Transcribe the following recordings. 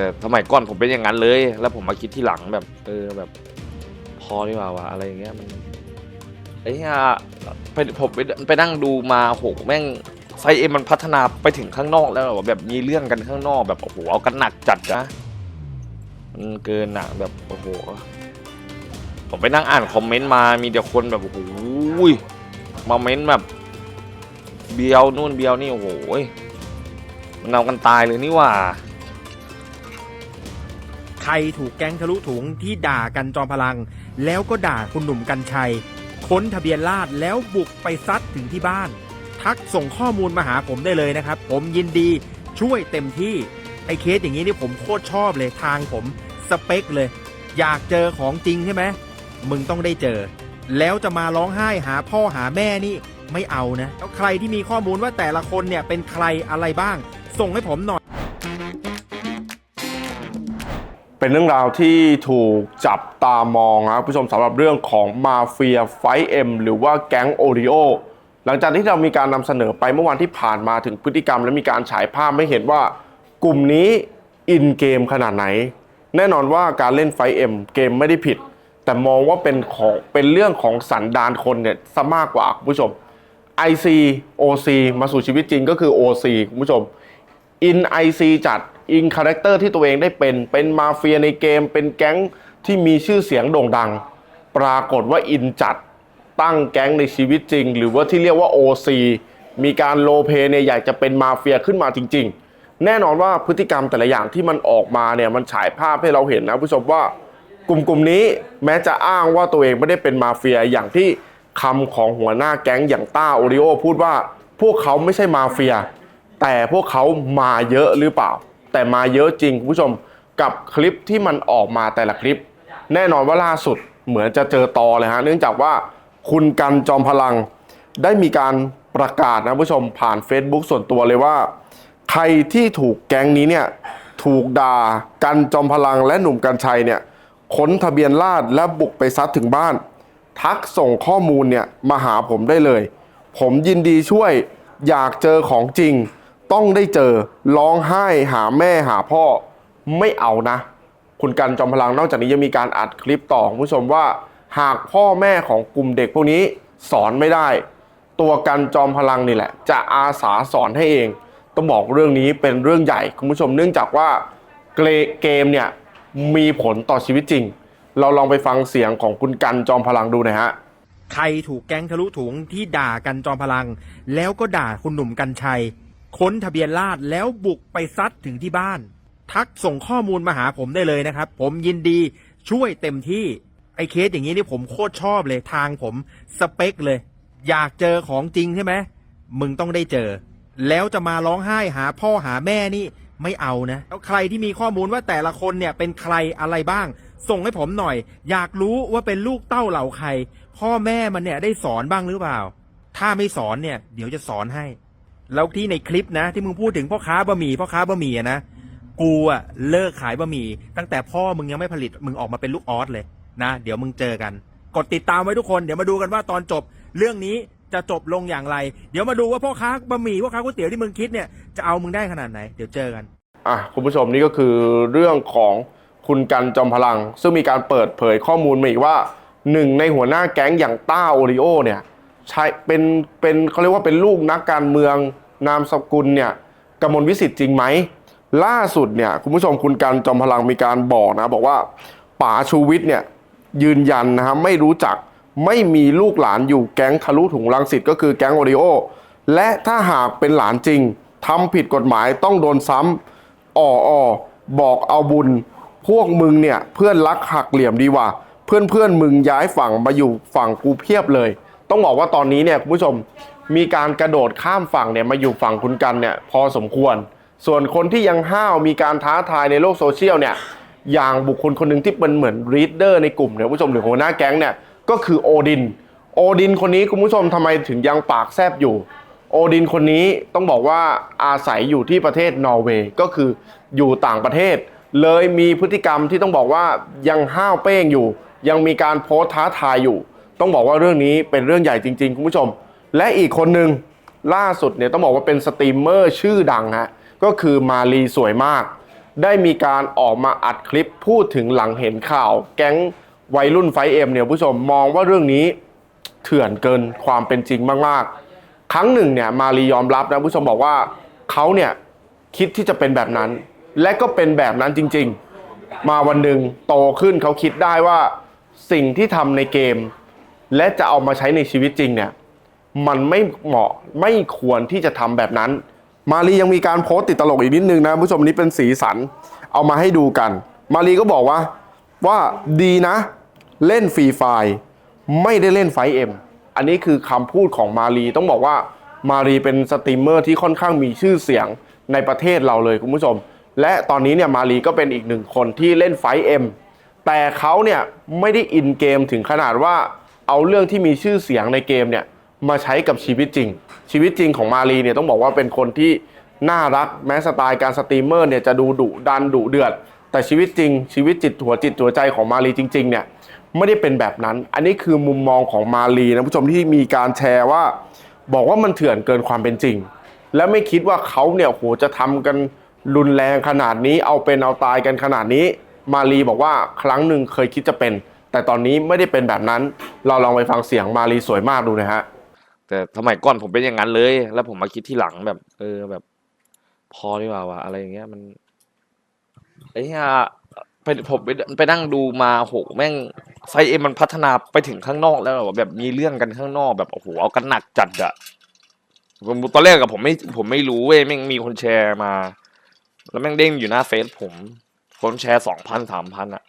แต่สมัยก่อนผมเป็นอย่างนั้นเลย แล้วผมมาคิดที่หลังแบบเออแบบ พอดีกว่าวะอะไรอย่างเงี้ยมันไอ้เหี้ยไปผมไปไปนั่งดูมาโหแม่งไฟเอ็มมันพัฒนาไปถึงข้างนอกแล้วแบบมีเรื่องกันข้างนอกแบบโอ้โหเอากันหนักจัดนะมันเกินอะแบบโอ้โหผมไปนั่งอ่านคอมเมนต์มามีแต่คนแบบโอ้โหมาเม้นต์แบบเบียวนู่นเบียวนี่โอ้โหมันเอากันตายเลยนี่ว่า ใครถูกแก๊งทะลุถุงที่ด่ากันจอมพลัง แล้วก็ด่าคุณหนุ่มกัญชัย ค้นทะเบียนราษแล้วบุกไปซัดถึงที่บ้าน ทักส่งข้อมูลมาหาผมได้เลยนะครับ ผมยินดีช่วยเต็มที่ ไอ้เคสอย่างนี้นี่ผมโคตรชอบเลยทางผมสเปคเลย อยากเจอของจริงใช่ไหมมึงต้องได้เจอ แล้วจะมาร้องไห้หาพ่อหาแม่นี่ไม่เอานะแล้วใครที่มีข้อมูลว่าแต่ละคนเนี่ยเป็นใครอะไรบ้าง ส่งให้ผมหน่อย เป็นเรื่องราวที่ถูกจับตามองครับผู้ชมสำหรับเรื่องของมาเฟียไฟเอ็มหรือว่าแก๊งโอริโอหลังจากที่เรามีการนำเสนอไปเมื่อวันที่ผ่านมาถึงพฤติกรรม และมีการฉายภาพไม่เห็นว่ากลุ่มนี้อินเกมขนาดไหน แน่นอนว่าการเล่นไฟเอ็มเกมไม่ได้ผิด แต่มองว่าเป็นของเป็นเรื่องของสันดานคนเนี่ยซะมากกว่าคุณผู้ชม IC OC มาสู่ชีวิตจริงก็คือ OC คุณผู้ชม อิน IC จัด อินคาแรคเตอร์ที่ตัวเองได้เป็น เป็นมาเฟียในเกม เป็นแก๊งที่มีชื่อเสียงโด่งดัง ปรากฏว่าอินจัดตั้งแก๊งในชีวิตจริง หรือว่าที่เรียกว่า OC มีการโลเพเนี่ยอยากจะเป็นมาเฟียขึ้นมาจริง ๆ แน่นอนว่าพฤติกรรมแต่ละอย่างที่มันออกมาเนี่ยมันฉายภาพให้เราเห็นนะผู้ชมว่ากลุ่มกลุ่มนี้แม้จะอ้างว่าตัวเองไม่ได้เป็นมาเฟียอย่างที่คำของหัวหน้าแก๊งอย่างต้าโอริโอพูดว่าพวกเขาไม่ใช่มาเฟีย แต่พวกเขามาเยอะหรือเปล่า แต่มาเยอะจริงคุณผู้ชมกับคลิปที่มันออกมาแต่ละคลิป แน่นอนว่าล่าสุดเหมือนจะเจอตอเลยฮะเนื่องจากว่าคุณกันจอมพลัง ได้มีการประกาศนะผู้ชมผ่าน Facebook ส่วนตัวเลยว่า ใครที่ถูกแก๊งนี้เนี่ยถูกด่ากันจอมพลังและหนุ่มกัญชัยเนี่ยค้นทะเบียนราษและบุกไปซัดถึงบ้าน ทักส่งข้อมูลเนี่ยมาหาผมได้เลย ผมยินดีช่วยอยากเจอของจริง ต้องได้เจอร้องไห้หาแม่หาพ่อไม่เอานะ คุณกันจอมพลังนอกจากนี้ยังมีการอัดคลิปต่อคุณผู้ชมว่า หากพ่อแม่ของกลุ่มเด็กพวกนี้สอนไม่ได้ ตัวกันจอมพลังนี่แหละ จะอาสาสอนให้เอง ต้องบอกเรื่องนี้เป็นเรื่องใหญ่คุณผู้ชมเนื่องจากว่าเกเกมเนี่ยมีผลต่อชีวิตจริง เราลองไปฟังเสียงของคุณกันจอมพลังดูน่อยฮะใครถูกแก๊งทะลุถุงที่ด่ากันจอมพลัง แล้วก็ด่าคุณหนุ่มกัญชัย ค้นทะเบียนราษฎร์แล้วบุกไปซัดถึงที่บ้าน ทักส่งข้อมูลมาหาผมได้เลยนะครับ ผมยินดีช่วยเต็มที่ไอ้เคสอย่างนี้นี่ผมโคตรชอบเลยทางผมสเปคเลย อยากเจอของจริงใช่ไหมมึงต้องได้เจอ แล้วจะมาร้องไห้หาพ่อหาแม่นี่ไม่เอานะ แล้วใครที่มีข้อมูลว่าแต่ละคนเนี่ยเป็นใครอะไรบ้าง ส่งให้ผมหน่อย อยากรู้ว่าเป็นลูกเต้าเหล่าใคร พ่อแม่มันเนี่ยได้สอนบ้างหรือเปล่า ถ้าไม่สอนเนี่ย เดี๋ยวจะสอนให้ แล้วที่ในคลิปนะ ที่มึงพูดถึงพ่อค้าบะหมี่พ่อค้าบะหมี่อะนะกูอะเลิกขายบะหมี่ตั้งแต่พ่อมึงยังไม่ผลิตมึงออกมาเป็นลูกออสเลยนะเดี๋ยวมึงเจอกัน กดติดตามไว้ทุกคนเดี๋ยวมาดูกันว่าตอนจบเรื่องนี้จะจบลงอย่างไร เดี๋ยวมาดูว่าพ่อค้าบะหมี่พ่อค้าก๋วยเตี๋ยวที่มึงคิดเนี่ยจะเอามึงได้ขนาดไหนเดี๋ยวเจอกัน อะคุณผู้ชมนี่ก็คือเรื่องของคุณกันจอมพลัง ซึ่งมีการเปิดเผยข้อมูลมาอีกว่าหนึ่งในหัวหน้าแก๊งอย่างต้าโอริโอเนี่ยใช่เป็นเป็นเขาเรียกว่าเป็นลูกนักการเมือง นามสกุลเนี่ยกมลวิสิทธิ์จริงไหม ล่าสุดเนี่ยคุณผู้ชมคุณกันจอมพลังมีการบอกนะ บอกว่าป๋าชูวิทย์เนี่ยยืนยันนะฮะไม่รู้จักไม่มีลูกหลานอยู่แก๊งทะลุถุงลังสิตก็คือแก๊งโอริโอและถ้าหากเป็นหลานจริงทำผิดกฎหมายต้องโดนซ้ำอ่อออบอกเอาบุญ พวกมึงเนี่ยเพื่อนรักหักเหลี่ยมดีว่า เพื่อนเพื่อนมึงย้ายฝั่งมาอยู่ฝั่งกูเพียบเลย ต้องบอกว่าตอนนี้เนี่ยคุณผู้ชม มีการกระโดดข้ามฝั่งเนี่ยมาอยู่ฝั่งคุณกันเนี่ยพอสมควร ส่วนคนที่ยังห้าวมีการท้าทายในโลกโซเชียลเนี่ยอย่างบุคคลคนหนึ่งที่เป็นเหมือนรีดเดอร์ในกลุ่มเนี่ยคุณผู้ชมหรือหัวหน้าแก๊งเนี่ยก็คือโอดิน โอดินคนนี้คุณผู้ชมทำไมถึงยังปากแซบอยู่ โอดินคนนี้ต้องบอกว่าอาศัยอยู่ที่ประเทศนอร์เวย์ก็คืออยู่ต่างประเทศ เลยมีพฤติกรรมที่ต้องบอกว่ายังห้าวเป้งอยู่ ยังมีการโพสท้าทายอยู่ ต้องบอกว่าเรื่องนี้เป็นเรื่องใหญ่จริง ๆ คุณผู้ชม และอีกคนหนึ่งล่าสุดเนี่ยต้องบอกว่าเป็นสตรีมเมอร์ชื่อดังฮะก็คือมาลีสวยมาก ได้มีการออกมาอัดคลิปพูดถึงหลังเห็นข่าว แก๊งวัยรุ่นไฟเอ็มเนี่ยผู้ชมมองว่าเรื่องนี้เถื่อนเกินความเป็นจริงมากๆ ครั้งหนึ่งเนี่ยมารียอมรับนะผู้ชมบอกว่าเขาเนี่ยคิดที่จะเป็นแบบนั้น และก็เป็นแบบนั้นจริง ๆ มาวันหนึ่งโตขึ้นเขาคิดได้ว่าสิ่งที่ทำในเกม และจะเอามาใช้ในชีวิตจริงเนี่ย มันไม่เหมาะไม่ควรที่จะทำแบบนั้น มารียังมีการโพสต์ติดตลกอีกนิดนึงนะผู้ชมนี้เป็นสีสัน เอามาให้ดูกัน มารีก็บอกว่าว่าดีนะ เล่นฟรีไฟล์ไม่ได้เล่นไฟเอ็มอันนี้คือคำพูดของมารีต้องบอกว่ามารีเป็นสตรีมเมอร์ที่ค่อนข้างมีชื่อเสียงในประเทศเราเลยคุณผู้ชม และตอนนี้เนี่ยมารีก็เป็นอีกหนึ่งคนที่เล่นไฟเอ็มแต่เขาเนี่ยไม่ได้อินเกมถึงขนาดว่าเอาเรื่องที่มีชื่อเสียงในเกมเนี่ย มาใช้กับชีวิตจริง ชีวิตจริงของมารีเนี่ยต้องบอกว่าเป็นคนที่น่ารักแม้สไตล์การสตรีมเมอร์เนี่ยจะดูดุดันดุเดือด แต่ชีวิตจริง ชีวิตจิตหัวจิตหัวใจของมารีจริงๆเนี่ยไม่ได้เป็นแบบนั้น อันนี้คือมุมมองของมารีนะผู้ชมที่มีการแชร์ว่า บอกว่ามันเถื่อนเกินความเป็นจริง และไม่คิดว่าเขาเนี่ยโหจะทำกันรุนแรงขนาดนี้เอาเป็นเอาตายกันขนาดนี้ มารีบอกว่าครั้งหนึ่งเคยคิดจะเป็น แต่ตอนนี้ไม่ได้เป็นแบบนั้น เราลองไปฟังเสียงมารีสวยมากดูนะฮะ แต่สมัยก่อนผมเป็นอย่างนั้นเลย แล้วผมมาคิดที่หลังแบบ เออแบบ พอดีกว่าวะอะไรอย่างเงี้ยมันไอ้เหี้ยไปผมไปไปนั่งดูมาโหแม่งไฟเอ็มมันพัฒนาไปถึงข้างนอกแล้วแบบมีเรื่องกันข้างนอกแบบโอ้โหเอากันหนักจัดอะผมตอนแรกกับผมไม่ผมไม่รู้เว้ยแม่งมีคนแชร์มา แล้วแม่งเด้งอยู่หน้าเฟซผม คนแชร์สองพันสามพันอะ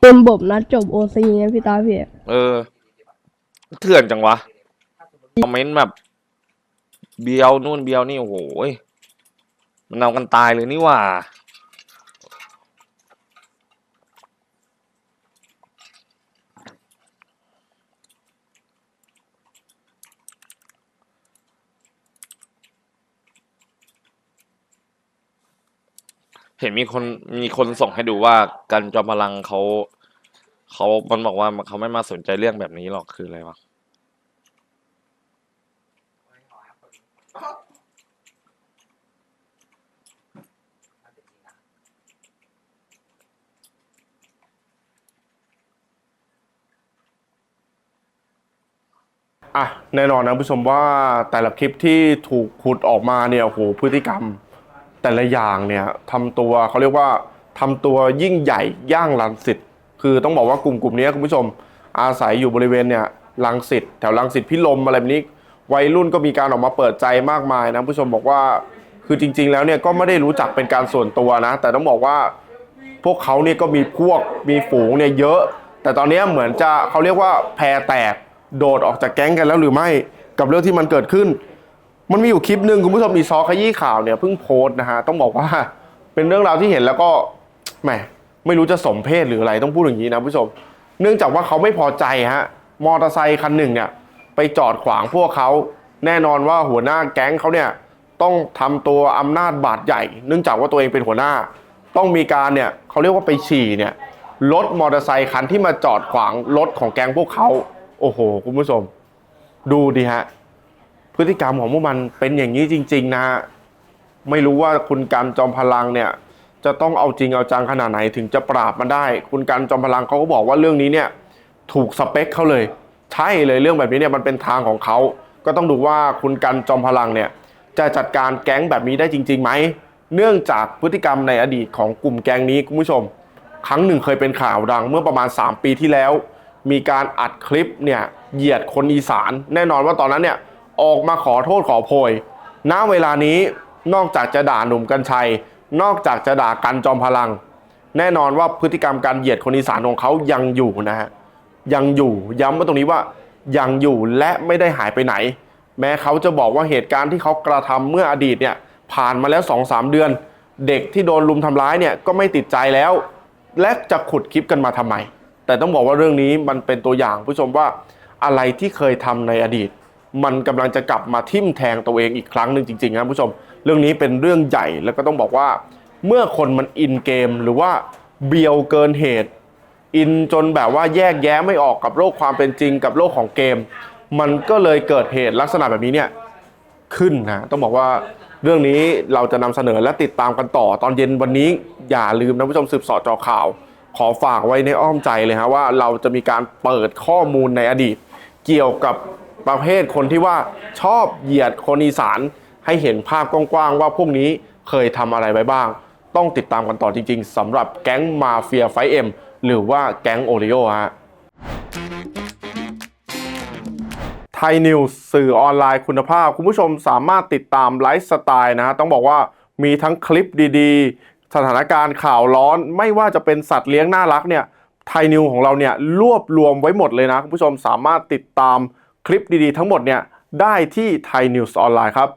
เป็นบบนัดจบโอซีไงพี่ตาพี่ เออ เถื่อนจังวะ คอมเมนต์แบบ เบียวนู่นเบียวนี่ โอ้โหยมันเอากันตายเลยนี่หว่า เห็นมีคนมีคนส่งให้ดูว่ากันจอมพลังเขาเขามันบอกว่าเขาไม่มาสนใจเรื่องแบบนี้หรอกคืออะไรวะอะแน่นอนนะผู้ชมว่าแต่ละคลิปที่ถูกขุดออกมาเนี่ยโอ้โหพฤติกรรม แต่ละอย่างเนี่ยทำตัวเขาเรียกว่าทำตัวยิ่งใหญ่ย่างลังสิตคือต้องบอกว่ากลุ่มกลุ่มนี้คุณผู้ชมอาศัยอยู่บริเวณเนี่ยลังสิตแถวลังสิตพิลมอะไรแบบนี้ วัยรุ่นก็มีการออกมาเปิดใจมากมายนะผู้ชมบอกว่าคือจริง ๆ แล้วเนี่ยก็ไม่ได้รู้จักเป็นการส่วนตัวนะ แต่ต้องบอกว่าพวกเขาเนี่ยก็มีพวกมีฝูงเนี่ยเยอะ แต่ตอนนี้เหมือนจะเขาเรียกว่าแพรแตกโดดออกจากแก๊งกันแล้วหรือไม่กับเรื่องที่มันเกิดขึ้น มันมีอยู่คลิปหนึ่งคุณผู้ชมมีซอขยี้ข่าวเนี่ยเพิ่งโพสต์นะฮะต้องบอกว่า เป็นเรื่องราวที่เห็นแล้วก็แหมไม่รู้จะสมเพศหรืออะไรต้องพูดอย่างนี้นะผู้ชม เนื่องจากว่าเขาไม่พอใจฮะมอเตอร์ไซคันหนึ่งเนี่ยไปจอดขวางพวกเขาแน่นอนว่าหัวหน้าแก๊งเขาเนี่ยต้องทำตัวอำนาจบาดใหญ่ เนื่องจากว่าตัวเองเป็นหัวหน้า ต้องมีการเนี่ยเขาเรียกว่าไปฉี่เนี่ยรถมอเตอร์ไซคันที่มาจอดขวางรถของแก๊งพวกเขาโอ้โห คุณผู้ชม ดูดิฮะ พฤติกรรมของพวกมันเป็นอย่างนี้จริง ๆ นะฮะไม่รู้ว่าคุณการจอมพลังเนี่ยจะต้องเอาจริงเอาจังขนาดไหนถึงจะปราบมันได้ คุณการจอมพลังเขาก็บอกว่าเรื่องนี้เนี่ยถูกสเปคเขาเลย ใช่เลยเรื่องแบบนี้เนี่ยมันเป็นทางของเขา ก็ต้องดูว่าคุณกันจอมพลังเนี่ยจะจัดการแก๊งแบบนี้ได้จริงๆไหม เนื่องจากพฤติกรรมในอดีตของกลุ่มแก๊งนี้คุณผู้ชม ครั้งหนึ่งเคยเป็นข่าวดังเมื่อประมาณ 3 ปีที่แล้ว มีการอัดคลิปเนี่ยเหยียดคนอีสาน แน่นอนว่าตอนนั้นเนี่ย ออกมาขอโทษขอโพย ณ เวลานี้นอกจากจะด่าหนุ่มกัญชัย นอกจากจะด่ากันจอมพลัง แน่นอนว่าพฤติกรรมการเหยียดคนอีสานของเขายังอยู่นะฮะ ยังอยู่ ย้ำว่าตรงนี้ว่ายังอยู่และไม่ได้หายไปไหน แม้เขาจะบอกว่าเหตุการณ์ที่เขากระทำเมื่ออดีตเนี่ยผ่านมาแล้ว2อสเดือน เด็กที่โดนลุมทำร้ายเนี่ยก็ไม่ติดใจแล้ว และจะขุดคลิปกันมาทำไม แต่ต้องบอกว่าเรื่องนี้มันเป็นตัวอย่างผู้ชมว่าอะไรที่เคยทำในอดีต มันกำลังจะกลับมาทิ่มแทงตัวเองอีกครั้งหนึ่งจริงๆนะผู้ชม เรื่องนี้เป็นเรื่องใหญ่แล้วก็ต้องบอกว่า เมื่อคนมันอินเกมหรือว่าเบียวเกินเหตุ อินจนแบบว่าแยกแยะไม่ออกกับโลกความเป็นจริงกับโลกของเกม มันก็เลยเกิดเหตุลักษณะแบบนี้เนี่ยขึ้นนะต้องบอกว่าเรื่องนี้เราจะนำเสนอและติดตามกันต่อตอนเย็นวันนี้อย่าลืมนะผู้ชมสืบสอจอข่าว ขอฝากไว้ในอ้อมใจเลยฮะว่าเราจะมีการเปิดข้อมูลในอดีต เกี่ยวกับ ประเภทคนที่ว่าชอบเหยียดคนอีสานให้เห็นภาพกว้างๆว่าพวกนี้เคยทำอะไรไว้บ้าง ต้องติดตามกันต่อจริง ๆสำหรับแก๊งมาเฟียไฟเอ็มหรือว่าแก๊งโอริโอฮะไทยนิวส์สื่อออนไลน์คุณภาพ คุณผู้ชมสามารถติดตามไลฟ์สไตล์นะฮะต้องบอกว่ามีทั้งคลิปดีๆ สถานการณ์ข่าวร้อน ไม่ว่าจะเป็นสัตว์เลี้ยงน่ารักเนี่ยไทยนิวของเราเนี่ยรวบรวมไว้หมดเลยนะ คุณผู้ชมสามารถติดตาม ลิปดีๆทั้งหมดเนี่ยได้ที่ไทยนิวส์ออนไลน์ครับ